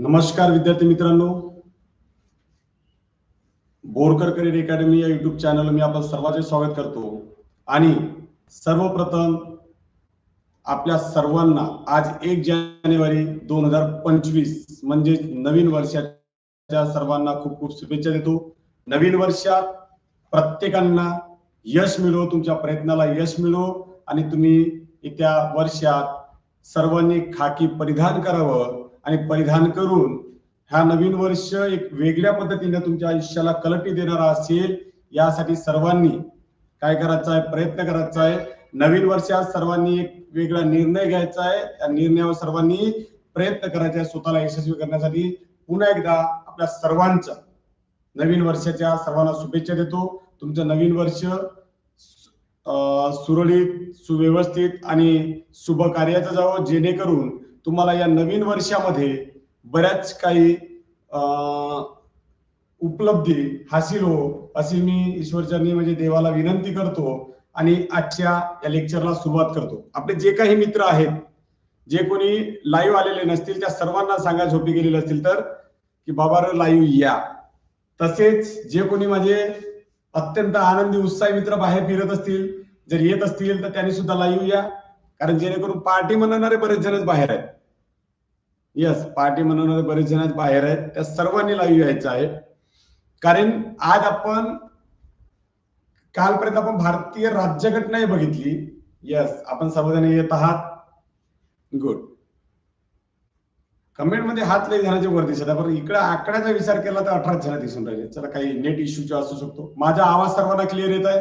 नमस्कार विद्यार्थी मित्रांनो. बोरकर करिअर अकॅडमी या युट्यूब चॅनल मी आपण सर्वांचे स्वागत करतो. आणि सर्वप्रथम आपल्या सर्वांना आज एक जानेवारी दोन हजार पंचवीस म्हणजे नवीन वर्षाच्या सर्वांना खूप खूप शुभेच्छा देतो. नवीन वर्षात प्रत्येकांना यश मिळो तुमच्या प्रयत्नाला यश मिळो आणि तुम्ही येत्या वर्षात सर्वांनी खाकी परिधान करावं. आणि परिधान करून ह्या नवीन वर्ष एक वेगळ्या पद्धतीने तुमच्या आयुष्याला कलटी देणारा असेल यासाठी सर्वांनी काय करायचं आहे? प्रयत्न करायचा आहे. नवीन वर्षात सर्वांनी एक वेगळा निर्णय घ्यायचा आहे. त्या निर्णयावर सर्वांनी प्रयत्न करायचा आहे स्वतःला यशस्वी करण्यासाठी. पुन्हा एकदा आपल्या सर्वांचा नवीन वर्षाच्या सर्वांना शुभेच्छा देतो. तुमचं नवीन वर्ष सुरळीत सुव्यवस्थित आणि शुभ कार्याचं जावं. जेणेकरून तुम्हाला या नवीन वर्षामध्ये बऱ्याच काही उपलब्धी हासिल हो अशी मी ईश्वरचरणी म्हणजे देवाला विनंती करतो आणि आजच्या या लेक्चरला सुरुवात करतो. आपले जे काही मित्र आहेत जे कोणी लाईव्ह आलेले नसतील त्या सर्वांना सांगा झोपी गेलेले असतील तर की बाबा लाईव्ह या. तसेच जे कोणी माझे अत्यंत आनंदी उत्साही मित्र बाहेर फिरत असतील जर येत असतील तर त्यांनी सुद्धा लाईव्ह या. कारण जेणेकरून पार्टी म्हणणारे बरेच जणच बाहेर आहेत. यस पार्टी म्हणून बरेच जण बाहेर आहेत. त्या सर्वांनी लाईव्ह यायचं आहे. कारण आज आपण कालपर्यंत आपण भारतीय राज्यघटनाही बघितली. यस आपण सर्वजण येत आहात. गुड कमेंटमध्ये हात लई जणांचे वर दिसत आहे पण इकडे आकड्याचा विचार केला तर अठरा जण दिसून राहिले. चला काही नेट इश्यूचे असू शकतो. माझा आवाज सर्वांना क्लिअर येत आहे.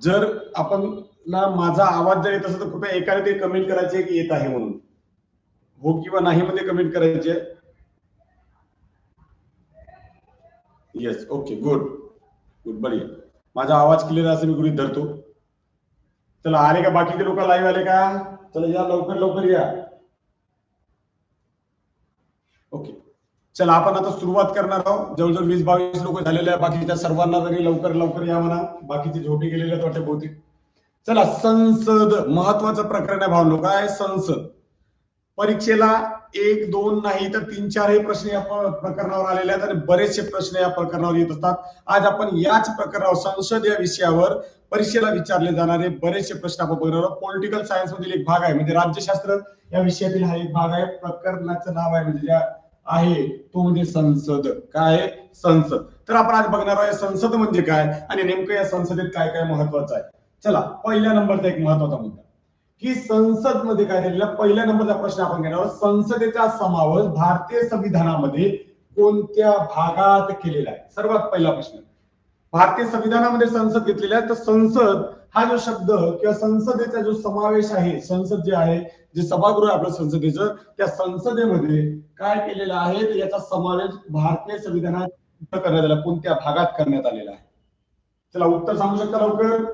जर आपण ना माझा आवाज जर येत असेल तर कृपया एकाने ते कमेंट करायचे की येत आहे म्हणून. हो किंवा नाही मध्ये कमेंट करायचे. येस ओके गुड गुड बढिया माझा आवाज क्लिअर असं मी गृहित धरतो. चला आले का बाकीचे लोक लाईव्ह आले का? चला या लवकर लवकर या. ओके चला आपण आता सुरुवात करणार आहोत. जवळजवळ वीस बावीस लोक झालेले आहे बाकीच्या सर्वांना तरी लवकर लवकर या म्हणा. बाकीचे झोपे गेलेले आहेत वाटते बहुतेक. चला संसद. महत्वाचं प्रकरण आहे भावनो काय संसद. परीक्षेला एक दोन नाही तर तीन चार हे प्रश्न या प्रकरणावर आलेले आहेत आणि बरेचसे प्रश्न या प्रकरणावर येत असतात. आज आपण याच प्रकरणावर संसद या विषयावर परीक्षेला विचारले जाणारे बरेचसे प्रश्न आपण बघणार आहोत. पॉलिटिकल सायन्स मधील एक भाग आहे. म्हणजे राज्यशास्त्र या विषयातील हा एक भाग आहे. प्रकरणाचं नाव आहे म्हणजे ज्या आहे तो म्हणजे संसद. काय? संसद. तर आपण आज बघणार आहोत संसद म्हणजे काय आणि नेमकं या संसदेत काय काय महत्वाचं आहे. चला पहिल्या नंबरचा एक महत्त्वाचा मुद्दा. की संसदमध्ये काय दिलेला पहिल्या नंबरचा प्रश्न आपण घेणार आहोत. संसदेचा समावेश भारतीय संविधानामध्ये कोणत्या भागात केलेला आहे? सर्वात पहिला प्रश्न. भारतीय संविधानामध्ये संसद घेतलेला आहे. तर संसद हा जो शब्द किंवा संसदेचा जो समावेश आहे संसद जे आहे जे सभागृह आहे आपलं संसदेचं त्या संसदेमध्ये काय केलेलं आहे तर याचा समावेश भारतीय संविधानात करण्यात आला कोणत्या भागात करण्यात आलेला आहे? चला उत्तर सांगू शकता लवकर?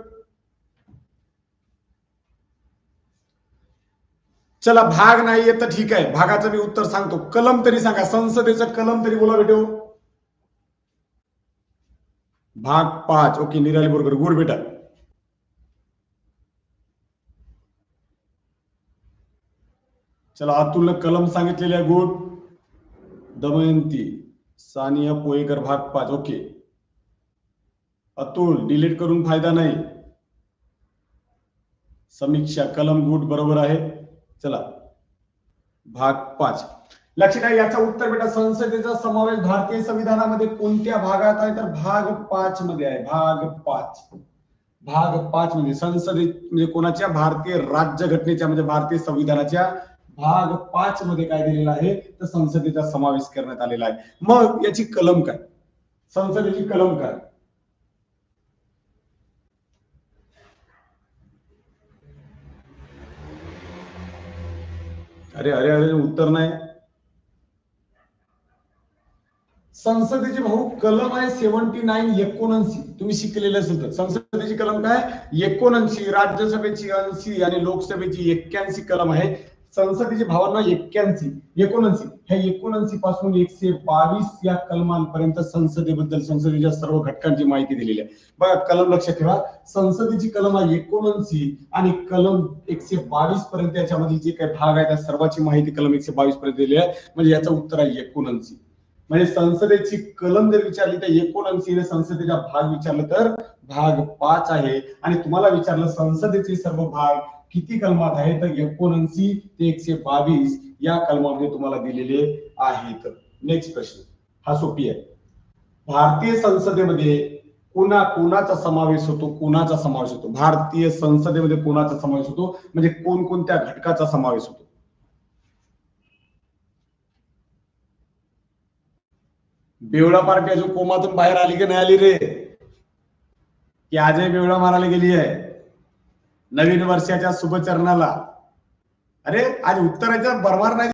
चला भाग नाही येत तर ठीक आहे. भागाचं मी उत्तर सांगतो. कलम तरी सांगा. संसदेचं कलम तरी बोला भेटो भाग पाच. ओके निराली बरोबर गुड बेटा चला अतुलनं कलम सांगितलेले आहे गुड. दमयंती सानिया पोयकर भाग पाच ओके. अतुल डिलीट करून फायदा नाही. समीक्षा कलम गुड बरोबर आहे. चला भाग पाच. लक्षात आहे याचं उत्तर बेटा संसदेचा समावेश भारतीय संविधानामध्ये कोणत्या भागात आहे? तर भाग पाच मध्ये आहे. भाग पाच. भाग पाच मध्ये संसदे म्हणजे कोणाच्या? भारतीय राज्यघटनेच्या म्हणजे भारतीय संविधानाच्या भाग पाच मध्ये काय दिलेलं आहे? तर संसदेचा समावेश करण्यात आलेला आहे. मग याची कलम काय? संसदेची कलम काय? अरे अरे अरे उत्तर नाही. संसदेचे भाऊ कलम आहे सेव्हन्टी नाईन एकोणऐंशी. तुम्ही शिकलेले असेल तर. संसदेची कलम काय? एकोणऐंशी राज्यसभेची ऐंशी आणि लोकसभेची एक्क्याऐंशी कलम आहे. संसदेची भावना एक्क्याऐंशी एकोणऐंशी. ह्या एकोणऐंशी पासून एकशे बावीस या कलमांपर्यंत संसदेबद्दल संसदेच्या सर्व घटकांची माहिती दिलेली आहे. बघा कलम लक्षात ठेवा. संसदेची कलम आहे एकोणऐंशी आणि कलम एकशे बावीस पर्यंत याच्यामध्ये जे काही भाग आहे त्या सर्वांची माहिती कलम एकशे बावीस पर्यंत दिली आहे. म्हणजे याचं उत्तर आहे एकोणऐंशी. म्हणजे संसदेची कलम जर विचारली तर एकोणऐंशी संसदेचा भाग विचारलं तर भाग पाच आहे. आणि तुम्हाला विचारलं संसदेचे सर्व भाग किती कलमात आहे तर एकोणऐंशी ते एकशे बावीस या कलमामध्ये तुम्हाला दिलेले आहेत. नेक्स्ट प्रश्न. हा सोपी आहे. भारतीय संसदेमध्ये कोणा कोणाचा समावेश होतो? कोणाचा समावेश होतो? भारतीय संसदेमध्ये कोणाचा समावेश होतो? म्हणजे कोणकोणत्या घटकाचा समावेश होतो? बेवडा पार्टी अजून कोमातून बाहेर आली की नाही आली रे? की आजही बेवडा मारायला गेली आहे? नवीन वर्षाच्या शुभचरणाला. अरे आज उत्तराच्या बरमार नाही